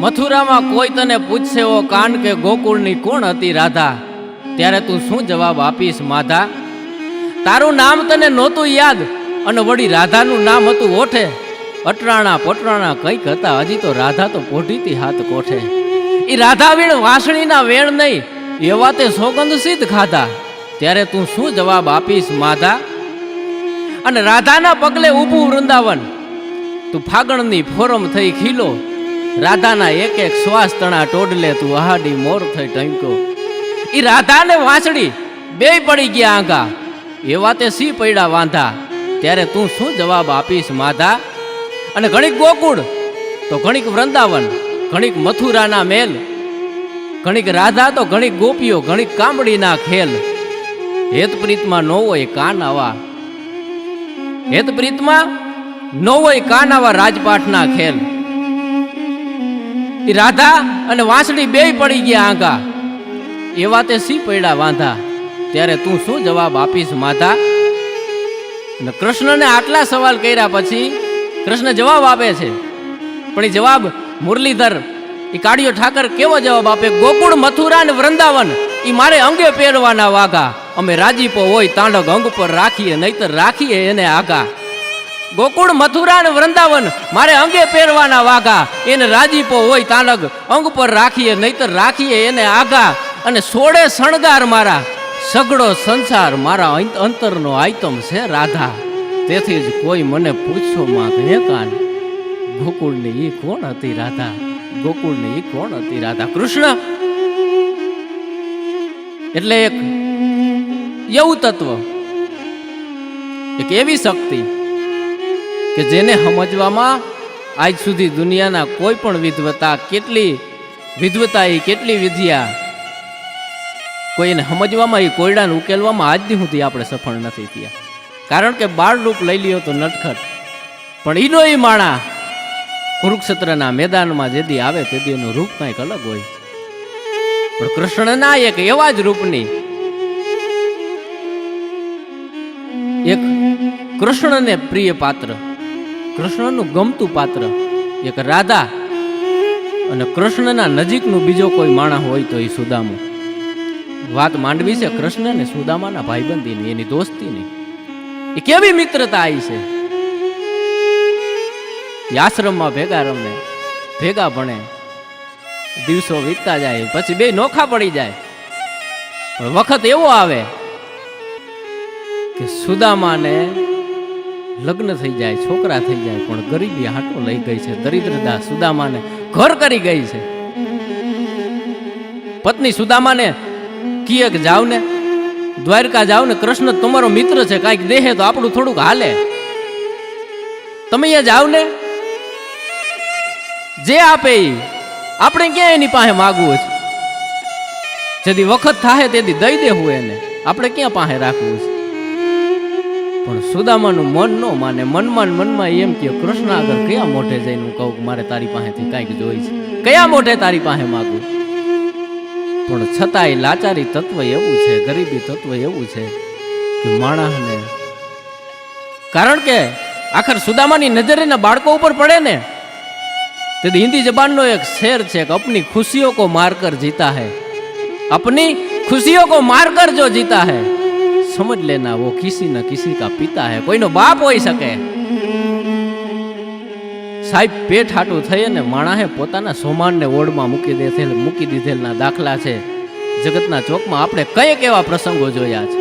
મથુરામાં કોઈ તને પૂછશે, ઓ કાન કે ગોકુળની કોણ હતી રાધા? ત્યારે તું શું જવાબ આપીશ, માધા? તારું નામ તને નહોતું યાદ અને વળી રાધાનું નામ હતું ઓઠે? અટરાણા પટરાણા કંઈક હતા, હજી તો રાધા તો પોઢીતી હાથ કોઠે. એ રાધા વીણ વાસણીના વેણ નહીં, એવા તે સોગંદ સિદ્ધ ખાધા. ત્યારે તું શું જવાબ આપીશ, માધા? અને રાધાના પગલે ઊભું વૃંદાવન. તું ફાગણની ફોરમ થઈ ખીલો રાધાના એક એક શ્વાસ તણા ટોડલે તું આહાડી મોર થઈ ટંકો ઈ રાધાને વાંસળી, બે પડી ગયા આંગા. એવા તે સી પડ્યા વાંધા? ત્યારે તું શું જવાબ આપીશ માધા? અને ઘણીક ગોકુળ, તો ઘણીક વૃંદાવન, ઘણીક મથુરાના મેલ. ઘણીક રાધા, તો ઘણીક ગોપીઓ, ઘણીક કામડીના ખેલ. હેતપ્રીતમાં નો હોય કાન આવા. હેતપ્રીતમાં નો હોય કાન આવા રાજપાઠના ખેલ. ઈ રાધા અને વાંસળી બેય પડી ગયા આંગા. એવા તે સી પડ્યા વાંધા. ત્યારે તું શું જવાબ આપીશ, માતા? અને કૃષ્ણને આટલા સવાલ કર્યા પછી કૃષ્ણ જવાબ આપે છે. પણ એ જવાબ મુરલીધર, એ કાળિયો ઠાકર કેવો જવાબ આપે? ગોકુળ, મથુરા ને વૃંદાવન એ મારે અંગે પહેરવાના વાઘા. અમે રાજીપો હોય તાંડક અંગ પર રાખીએ, નહીતર રાખીએ એને આગા. ગોકુળ, મથુરા વૃંદાવન મારે અંગે પહેરવાના વાઘા. એને રાજીપો હોય તાનગ અંગ પર રાખીએ, નહીતર રાખીએ એને આગા અને સોળે શણગાર મારા, સગડો સંસાર મારા અંતરનો આઈટમ છે રાધા. તેથી જ કોઈ મને પૂછો માં હે કાન ગોકુળની ઈ કોણ હતી રાધા? ગોકુળની ઈ કોણ હતી રાધા? કૃષ્ણ! એટલે એક એવું તત્વ એક એવી શક્તિ કે જેને સમજવામાં આજ સુધી દુનિયાના કોઈ પણ વિધવતા કેટલી વિધવતા એ કેટલી વિદ્યા કોઈ એને સમજવામાં એ કોયડાને ઉકેલવામાં આજ સુધી આપણે સફળ નથી થયા. કારણ કે બાળરૂપ લઈ લ્યો તો નટખટ. પણ એનો એ માણા કુરુક્ષેત્રના મેદાનમાં જેદી આવે તેથી એનું રૂપ કંઈક અલગ હોય. પણ કૃષ્ણના એક એવા જ રૂપની એક કૃષ્ણને પ્રિય પાત્ર કૃષ્ણનું ગમતું પાત્ર. એક રાધા અને કૃષ્ણના નજીકનું બીજો કોઈ માણસ હોય તો એ સુદામો. વાત માંડવી છે કૃષ્ણ ને સુદામાના ભાઈબંધીની, એની દોસ્તીની. એ કેવી મિત્રતા આવી છે? એ આશ્રમમાં ભેગા રમે, ભેગા ભણે, દિવસો વીતતા જાય, પછી બે નોખા પડી જાય. વખત એવો આવે કે સુદામાને લગ્ન થઈ જાય, છોકરા થઈ જાય, પણ ગરીબી હાટો લઈ ગઈ છે, દરિદ્રતા સુદામાને ઘર કરી ગઈ છે. પત્ની સુદામાને કિયક જાવ ને દ્વારકા જાવ ને કૃષ્ણ તમારો મિત્ર છે, કાંઈક દેહે તો આપણું થોડુંક હાલે. તમે અહીંયા જાવ ને જે આપે આપણે ક્યાં એની પાસે માગવું છે જેથી વખત થાય તેથી દઈ દેવું એને, આપણે ક્યાં પાસે રાખવું છે પણ સુદામાનું મન ન માને. મનમાં મનમાં એમ કે કૃષ્ણ આગળ કયા મોઢે જઈને કહું મારે તારી પાસેથી કાંઈક જોઈ છે? કયા મોઢે તારી પાસે માગું? પણ છતાંય લાચારી તત્વ એવું છે, ગરીબી તત્વ એવું છે કે માણસને કારણ કે આખર સુદામાની નજર એના બાળકો ઉપર પડે ને, તે હિન્દી જબાનનો એક શેર છે કે અપની ખુશીઓ કો મારકર જીતા હે. અપની ખુશીઓ કો મારકર જો જીતા હૈ. समझ लेना वो किसी न किसी का પિતા है કોઈનો બાપ હોઈ શકે સાહેબ પેટ હાટું થઈ અને માણસે પોતાના સોમાનને ઓળમાં મૂકી દેથેલ મૂકી દીધેલના દાખલા છે જગતના ચોકમાં આપણે કયેક એવા પ્રસંગો જોયા છે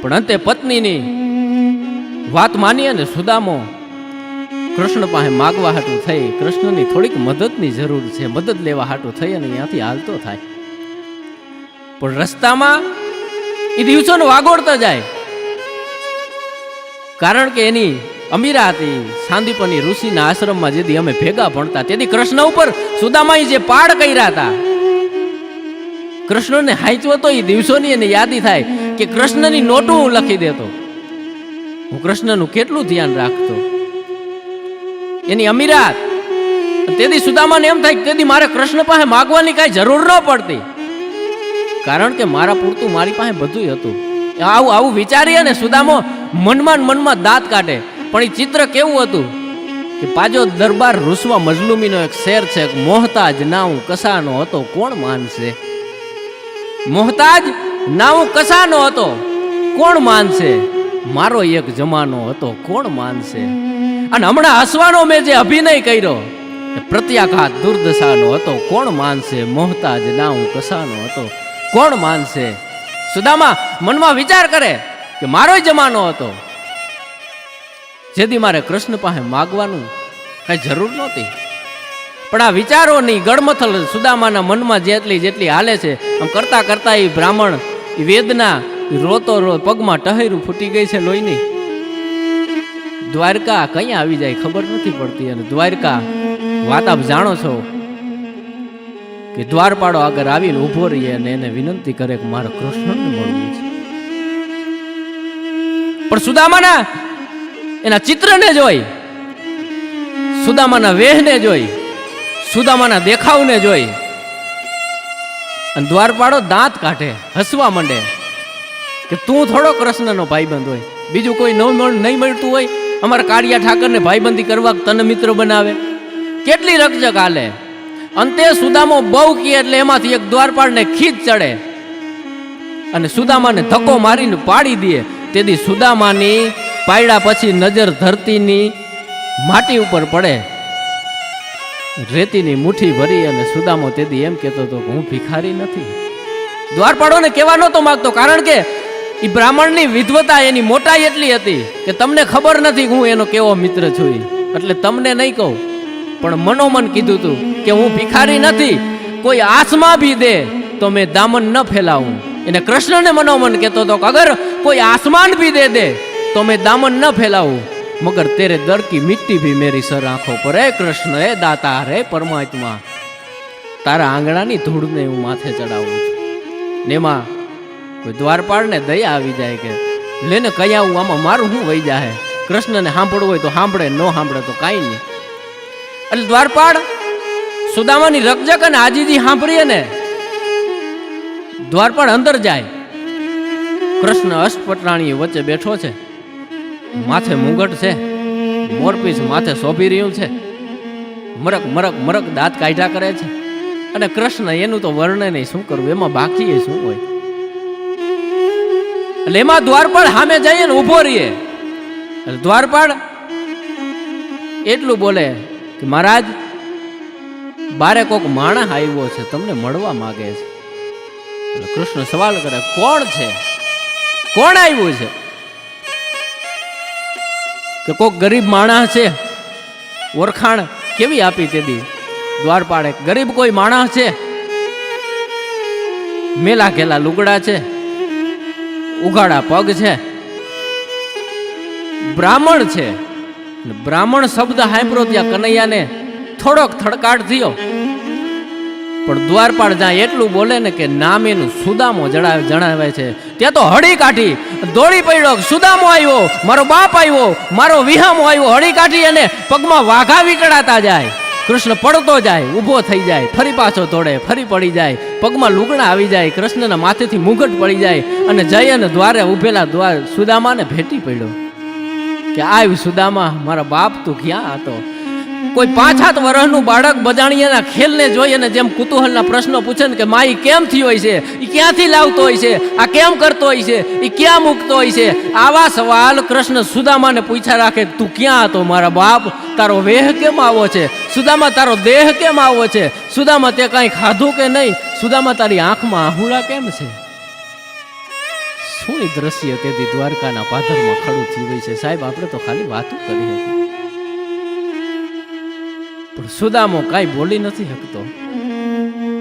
પણ અંતે પત્નીની વાત માની અને સુદામો કૃષ્ણ પાસે માગવા હાટું થઈ કૃષ્ણની થોડીક મદદની જરૂર છે મદદ લેવા હાટું થઈ અને અહીંયાથી હાલતો થાય પણ રસ્તામાં એ દિવસોને વાગોળતો જાય. કારણ કે એની અમીરા હતી, સાંદીપની ઋષિના આશ્રમમાં જેથી અમે ભેગા ભણતા, તેથી કૃષ્ણ ઉપર સુદામાએ જે પાડ કર્યા હતા, કૃષ્ણને હાંચવો તો એ દિવસોની એને યાદી થાય કે કૃષ્ણની નોટું હું લખી દેતો. હું કૃષ્ણનું કેટલું ધ્યાન રાખતો. એની અમીરાત તેથી સુદામાને એમ થાય કે તેથી મારે કૃષ્ણ પાસે માગવાની કાંઈ જરૂર ન પડતી. કારણ કે મારા પૂરતું મારી પાસે બધું હતું. આવું આવું વિચારી અને સુદામો મનમાં મનમાં દાંત કાઢે. પણ એ ચિત્ર કેવું હતું? કે પાજો દરબાર રૂસવા મજલુમીનો એક શેર છે મોહતાજ નાઉ કસાનો હતો. કોણ માનશે? મોહતાજ નાઉ કસાનો હતો. કોણ માનશે? મારો એક જમાનો હતો. કોણ માનશે? અને હમણાં હસવાનો મેં જે અભિનય કર્યો પ્રત્યાઘાત દુર્દશાનો હતો. કોણ માનશે? મોહતાજ નાઉ કસાનો હતો. કોણ માનશે? સુદામા, મનમાં વિચાર કરે કે મારો જમાનો હતો. જેથી મારે કૃષ્ણ પાસે માગવાનું કઈ જરૂર નહોતી. પણ આ વિચારોની ગળમથલ સુદામાના મનમાં જેટલી જેટલી હાલે છે, આમ કરતા કરતા એ બ્રાહ્મણ એ વેદના રોતો રો પગમાં ટહેરું ફૂટી ગઈ છે લોહીની. દ્વારકા કઈ આવી જાય ખબર નથી પડતી અને દ્વારકા વાત આપ જાણો છો? કે દ્વારપાળો આગળ આવીને ઊભો રહીએ અને એને વિનંતી કરે કે મારે કૃષ્ણને મળવું છે. પણ સુદામાના એના ચિત્રને જોઈ, સુદામાના વેહને જોઈ, સુદામાના દેખાવને જોઈ અને દ્વારપાળો દાંત કાઢે, હસવા માંડે કે તું થોડો કૃષ્ણનો ભાઈબંધ હોય, બીજું કોઈ ન નહીં મળતું હોય, અમારા કાળિયા ઠાકરને ભાઈબંધી કરવા તને મિત્ર બનાવે. કેટલી રકજક હાલે. અંતે સુદામો બહુ કહે એટલે એમાંથી એક દ્વારપાળને ખીચ ચડે. અને સુદામાને ધક્કો મારીને પાડી દે. તેથી સુદામાની પાયડા પછી નજર ધરતીની માટી ઉપર પડે. રેતીની મુઠ્ઠી ભરી અને સુદામો તેથી એમ કહેતો હતો હું ભિખારી નથી. દ્વારપાળોને કહેવા નહોતો માગતો, કારણ કે એ બ્રાહ્મણની વિધવતા એની મોટાઈ એટલી હતી કે તમને ખબર નથી કે હું એનો કેવો મિત્ર છું એટલે તમને નહીં કહું, પણ મનોમન કીધું તું કે હું ભિખારી નથી, કોઈ આસમાં બી દે તો મેં દામન ન ફેલાવું. એને કૃષ્ણને મનોમન કહેતો હતો કે અગર કોઈ આસમાન ભી દે દે તો મેં દામન ન ફેલાવું. મગર તેરે દર કી મિટ્ટી ભી મેરી સર આંખો પર. હે કૃષ્ણ, હે દાતા, હે પરમાત્મા, તારા આંગણાની ધૂળને હું માથે ચડાવું છું. ને એમાં કોઈ દ્વારપાળને દયા આવી જાય કે, લેને કયા આવું? આમાં મારું શું વહી જાય કૃષ્ણને સાંભળવું હોય તો સાંભળે, ન સાંભળે તો કાંઈ નહીં. એટલે દ્વારપાળ સુદામાની રકજક અને આજીજી સાંભળીએ ને દ્વારપાળ અંદર જાય. કૃષ્ણ અષ્ટપટરાણી વચ્ચે બેઠો છે. માથે મુગટ છે. મોરપીસ માથે શોભી રહ્યું છે. મરક મરક મરક દાંત કાઢ્યા કરે છે. અને કૃષ્ણ એનું તો વર્ણન શું કરવું એમાં બાકી શું હોય? એટલે એમાં દ્વારપાળ સામે જઈએ ને ઊભો રહીએ. દ્વારપાળ એટલું બોલે કે મહારાજ બારે કોક માણસ આવ્યો છે, તમને મળવા માંગે છે. કૃષ્ણ સવાલ કરે, કોણ છે? કોણ આવ્યું છે? કે કોક ગરીબ માણસ છે ઓળખાણ કેવી આપી તેદી દ્વારપાળે, ગરીબ કોઈ માણસ છે? મેલા ઘેલા લુગડા છે, ઉઘાડા પગ છે, બ્રાહ્મણ છે. બ્રાહ્મણ શબ્દ સાંભળ્યો ત્યાં કનૈયાને. થોડોક થડકાટ થયો. પણ દ્વારપાળ જ્યાં એટલું બોલે ને કે નામ એનું સુદામો જણાવે જણાવે છે. ત્યાં તો હળી કાઢી, દોડી પડ્યો, સુદામો આવ્યો, મારો બાપ આવ્યો, મારો વિહામો આવ્યો, હળી કાઢી અને પગમાં વાઘા વીકડાતા જાય. કૃષ્ણ પડતો જાય, ઊભો થઈ જાય, ફરી પાછો તોડે ફરી પડી જાય, પગમાં લુગણા આવી જાય, કૃષ્ણના માથેથી મુગટ પડી જાય અને જઈ અને દ્વારે ઉભેલા દ્વાર સુદામાને ભેટી પડ્યો. કે આવ સુદામા, મારા બાપ તું ક્યાં હતો? કોઈ પાંચ સાત વર્ષનું બાળક બજાણિયાના ખેલને જોઈ અને જેમ કુતૂહલના પ્રશ્નો પૂછે ને કે માઈ કેમ થયો હોય છે એ ક્યાંથી લાવતો હોય છે, આ કેમ કરતો હોય છે એ ક્યાં મૂકતો હોય છે? આવા સવાલ કૃષ્ણ સુદામાને પૂછ્યા રાખે, તું ક્યાં હતો? મારા બાપ તારો વેહ કેમ આવો છે? સુદામા, તારો દેહ કેમ આવો છે? સુદામા, તે કાંઈ ખાધું કે નહીં? સુદામા, તારી આંખમાં આહુડા કેમ છે? શું દ્રશ્ય તેથી દ્વારકાના પાથરમાં ખડું હોય છે? સાહેબ, આપણે તો ખાલી વાતો કરી હતી. પણ સુદામો કાંઈ બોલી નથી શકતો.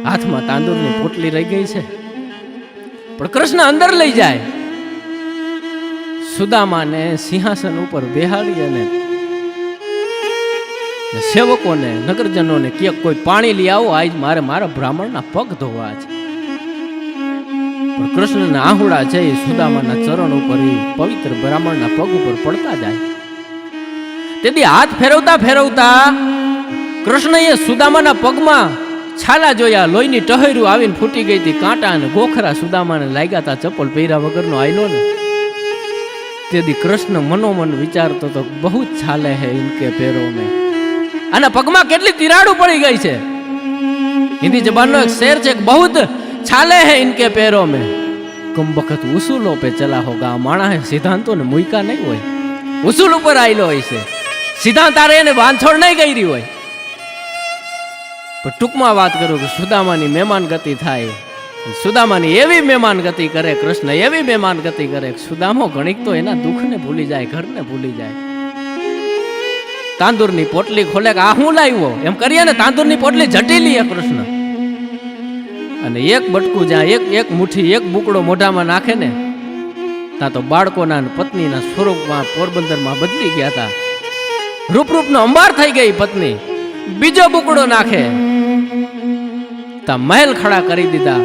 હાથમાં તાંદુરની પોટલી રહી ગઈ છે. પણ કૃષ્ણ અંદર લઈ જાય. સુદામાને સિંહાસન ઉપર બેહાડી અને સેવકોને, નગરજનોને કે કોઈ પાણી લઈ આવો, આજ મારે મારા બ્રાહ્મણના પગ ધોવા છે. પણ કૃષ્ણના આહુડા છે, એ સુદામાના ચરણ ઉપર, એ પવિત્ર બ્રાહ્મણના પગ ઉપર પડતા જાય. તેથી હાથ ફેરવતા ફેરવતા કૃષ્ણએ સુદામાના પગમાં છાલા જોયા, લોહીની ટહેરું આવીને ફૂટી ગઈ હતી, કાંટા અને ગોખરા સુદામાને લાગ્યા હતા ચપ્પલ પહેર્યા વગરનો આયલો ને. તેથી કૃષ્ણ મનોમન વિચારતો તો બહુ જ છાલે હે ઇનકે પેરો મેં. આના પગમાં કેટલી તિરાડો પડી ગઈ છે. હિન્દી જબાનનો એક શેર છે કે જ છાલે હે ઇનકે પેરો મેં. કમ વખત ઉસૂલો પે ચલા હોગા માણા સિદ્ધાંતો ને મુઈકા નહીં હોય. ઉસૂલ ઉપર આવેલો હોય છે. સિદ્ધાંત આરે એને બાંધછોડ નહીં કરી હોય. પણ ટૂંકમાં વાત કરું કે સુદામાની મહેમાન ગતિ થાય. સુદામાની એવી મહેમાન ગતિ કરે, કૃષ્ણ એવી મહેમાન ગતિ કરે સુદામો ઘણીક તો એના દુઃખને ભૂલી જાય, ઘરને ભૂલી જાય. તાંદુરની પોટલી ખોલે આ હું લાવ્યો? એમ કરીએ ને તાંદુરની પોટલી જટી લઈએ કૃષ્ણ. અને એક બટકું જ્યાં એક એક મુઠ્ઠી, એક બુકડો મોઢામાં નાખે ને, ત્યાં તો બાળકોના પત્નીના સ્વરૂપમાં, પોરબંદરમાં બદલી ગયા હતા. રૂપરૂપનો અંબાર થઈ ગઈ પત્ની. બીજો બુકડો નાખે. ત્યાં મહેલ ખડા કરી દીધા.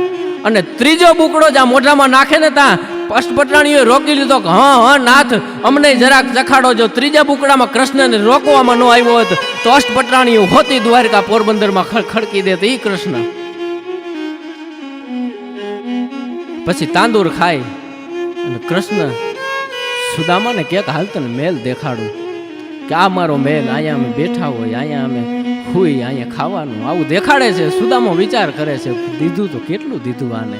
અને ત્રીજો બુકડો જ્યાં મોઢામાં નાખે ને ત્યાં અષ્ટપટરાણીએ રોકી લીધો કે, હા હા, નાથ, અમને જરાક ચખાડો જો. ત્રીજા બુકડામાં કૃષ્ણને રોકવામાં ન આવ્યો હોત તો અષ્ટપટરાણીઓ હોતી દ્વારકા પોરબંદરમાં ખડખડકી ખડકી દેત ઈ કૃષ્ણ. પછી તાંદુર ખાય અને કૃષ્ણ સુદામાને ક્યાંક હાલ તને મેલ દેખાડું. કે આ મારો મેલ, અહીંયા અમે બેઠા હોય, અહીંયા અમે હુઈ અહીંયા ખાવાનું, આવું દેખાડે છે, સુદામો વિચાર કરે છે, દીધું તો કેટલું દીધું આને?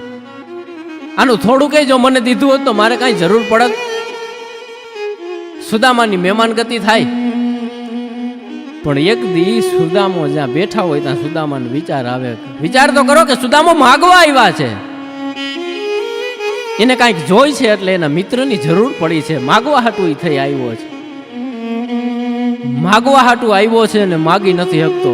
આનું થોડું કઈ જો મને દીધું હોત તો મારે કાંઈ જરૂર પડત? સુદામાની મહેમાન ગતિ થાય. પણ એક દી સુદામો જ્યાં બેઠા હોય ત્યાં સુદામાનો વિચાર આવે. વિચાર તો કરો કે સુદામો માગવા આવ્યા છે. એને કાંઈક જોઈ છે એટલે એના મિત્રની જરૂર પડી છે. માગવા હાટું થઈ આવ્યો છે. માગવા હાટું આવ્યો છે ને માગી નથી શકતો.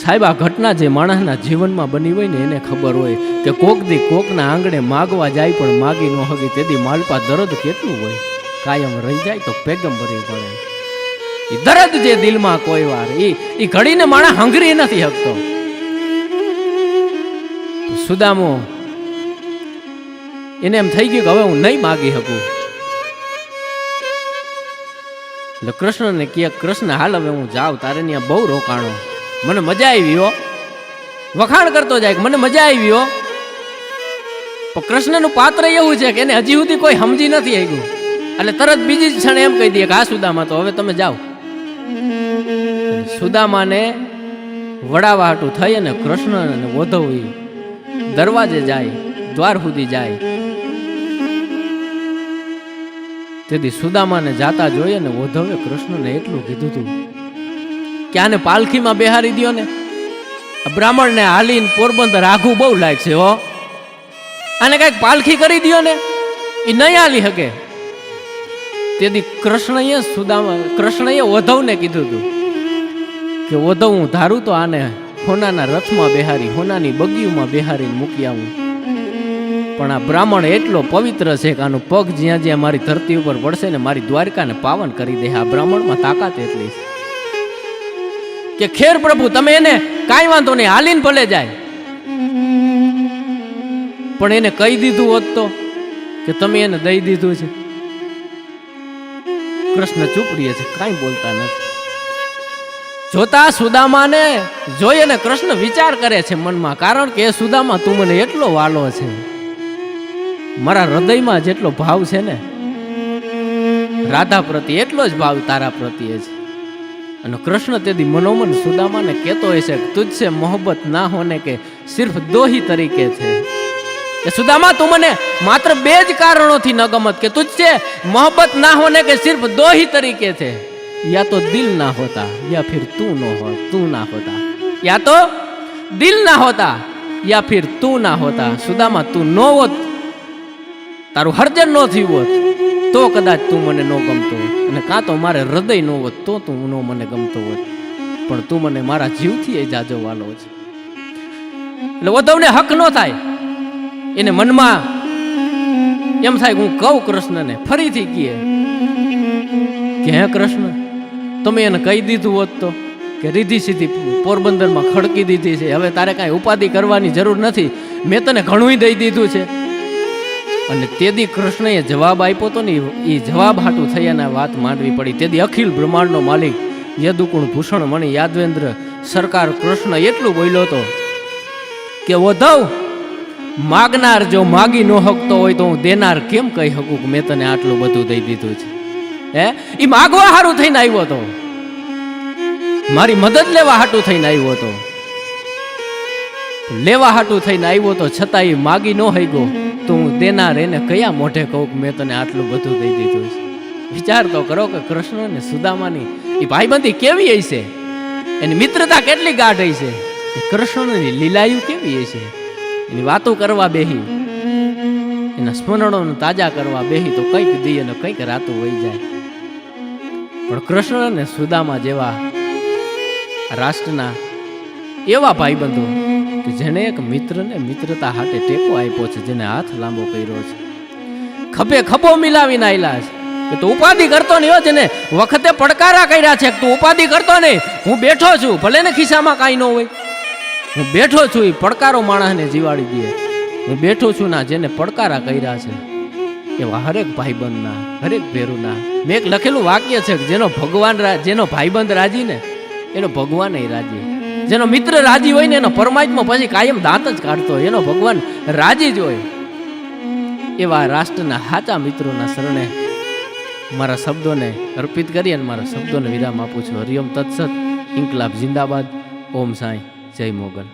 સાહેબ, આ ઘટના જે માણસના જીવનમાં બની હોય ને એને ખબર હોય કે કોક દી કોકના આંગણે માગવા જાય પણ માગી ન હકી તેથી માલપા દરદ કેટલું હોય? કાયમ રહી જાય તો પેગમ્બરી પડે એ દરદ જે દિલમાં કોઈ વાર એ એ ઘડીને માણસ હંગરી નથી શકતો. સુદામો, એને એમ થઈ ગયું કે હવે હું નહીં માગી શકું. એટલે કૃષ્ણને કહે, કૃષ્ણ, હાલ હવે હું જાઉં, તારે ત્યાં બહુ રોકાણો. મને મજા આવી હો. વખાણ કરતો જાય મને મજા આવી હો. પણ કૃષ્ણનું પાત્ર એવું છે કે એને હજી સુધી કોઈ સમજી નથી આવ્યું. એટલે તરત બીજી ક્ષણે એમ કહી દે કે આ સુદામા, તો હવે તમે જાઓ. સુદામાને વડાવાટું થઈ અને કૃષ્ણ અને દરવાજે જાય, દ્વાર સુધી જાય. તેથી સુદામાને જાતા જોઈએ ને વધવે કૃષ્ણને એટલું કીધું તું, કે આને પાલખીમાં બેહારી દો ને. બ્રાહ્મણને હાલીને પોરબંદર આઘું બહુ લાગશે હો. આને કંઈક પાલખી કરી દો ને. એ નહીં હાલી શકે તેથી કૃષ્ણએ સુદામા, કૃષ્ણએ વધવને કીધું હતું કે, વધવ, હું ધારું તો આને હોનાના રથમાં બેહારી, હોનાની બગીયુમાં બેહારીને મૂકી આવું. પણ આ બ્રાહ્મણ એટલો પવિત્ર છે કે આનો પગ જ્યાં જ્યાં મારી ધરતી ઉપર પડશે ને મારી દ્વારકાને પાવન કરી દે. આ બ્રાહ્મણમાં તાકાત એટલી છે. કે ખેર પ્રભુ, તમે એને કાંઈ વાંધો નહીં, હાલીને ભલે જાય. પણ એને કહી દીધું હોત તો કે તમે એને દઈ દીધું છે. કૃષ્ણ ચૂપ રહે છે, કાંઈ બોલતા નથી. જોતા સુદામાને જોઈ અને કૃષ્ણ વિચાર કરે છે મનમાં, કારણ કે એ સુદામા તું મને એટલો વાલો છે. મારા હૃદયમાં જેટલો ભાવ છે ને, રાધા પ્રત્યે એટલો જ ભાવ તારા પ્રત્યે છે. અને કૃષ્ણ તેથી મનોમન સુદામાને કહેતો હશે તુજસે મોહબ્બત ના હોને કે સિર્ફ દોહી તરીકે છે. કે સુદામા, તું મને માત્ર બે જ કારણોથી ન ગમત કે તુજસે મોહબ્બત ના હોને કે સિર્ફ દોહી તરીકે છે. યા તો દિલ ના હોતા, યા ફિર તું ન હો, તું ના હોતા. યા તો દિલ ના હોતા, યા ફિર તું ના હોતા. સુદામા, તું ન હોત તારું હરજન નો થયું હોત, તો કદાચ તું મને ન ગમતો હોત. અને કાં તો મારે હૃદય ન હોત, તો તું ન મને ગમતો હોત. પણ તું મને મારા જીવથી એ જાજો વાલો છે. એટલે વધવને હક ન થાય. એને મનમાં એમ થાય હું કહું કૃષ્ણને, ફરીથી કીએ, કે હે કૃષ્ણ, તમે એને કહી દીધું હોત તો, કે રીધી સીધી પોરબંદરમાં ખડકી દીધી છે. હવે તારે કાંઈ ઉપાધિ કરવાની જરૂર નથી. મેં તને ઘણું દઈ દીધું છે. અને તેદી કૃષ્ણએ જવાબ આપ્યો તો ને એ જવાબ હાટું થઈ અને વાત માંડવી પડી. તેદી અખિલ બ્રહ્માંડનો માલિક યદુકુણ ભૂષણ મણિ યાદવેન્દ્ર સરકાર કૃષ્ણ એટલું બોલ્યો હતો કે વધવ માગનાર જો માગી ન હકતો હોય તો હું દેનાર કેમ કહી શકું કે મેં તને આટલું બધું દઈ દીધું છે? હે? એ માગવા હારું થઈને આવ્યો હતો. મારી મદદ લેવા હાટું થઈને આવ્યો હતો. લેવા હાટું થઈને આવ્યો તો છતાં એ માગી ન હઈ ગયો તો હું દેનાર એને કયા મોઢે કહું કે મેં તને આટલું બધું દઈ દીધું છે? વિચાર તો કરો કે કૃષ્ણ ને સુદામાની એ ભાઈબંધી કેવી હશે? એની મિત્રતા કેટલી ગાઢ હશે? એ કૃષ્ણની લીલાયુ કેવી હશે? એની વાતો કરવા બેહી. એના સ્મરણોને તાજા કરવા બેહી તો કંઈક દી અને કંઈક રાતું વહી જાય. પણ કૃષ્ણ અને સુદામા જેવા રાષ્ટ્રના એવા ભાઈબંધો કે જેને એક મિત્રને મિત્રતા હાટે ટેકો આપ્યો છે, જેને હાથ લાંબો કર્યો છે. ખભે ખભો મિલાવીને આયલા છે. કે તું ઉપાધિ કરતો નહીં હો, જેને વખતે પડકારા કર્યા છે, તું ઉપાધિ કરતો નહીં. હું બેઠો છું, ભલે ને ખિસ્સામાં કાંઈ ન હોય. હું બેઠો છું એ પડકારો માણસને જીવાડી દે. હું બેઠો છું ના જેને પડકારા કર્યા છે. એવા હરેક ભાઈબંધના, હરેક ભેરુના. મેં એક લખેલું વાક્ય છે જેનો ભગવાન જેનો ભાઈબંધ રાજી ને એનો ભગવાન રાજી. જેનો મિત્ર રાજી હોય ને એનો પરમાત્મા પછી કાયમ દાંત જ કાઢતો હોય. એનો ભગવાન રાજી જ હોય. એવા રાષ્ટ્રના સાચા મિત્રોના શરણે મારા શબ્દોને અર્પિત કરી અને મારા શબ્દોને વિરામ આપું છું. હરિઓમ તત્સત. ઇન્કલાબ જિંદાબાદ. ઓમ સાંઈ. જય મોગલ.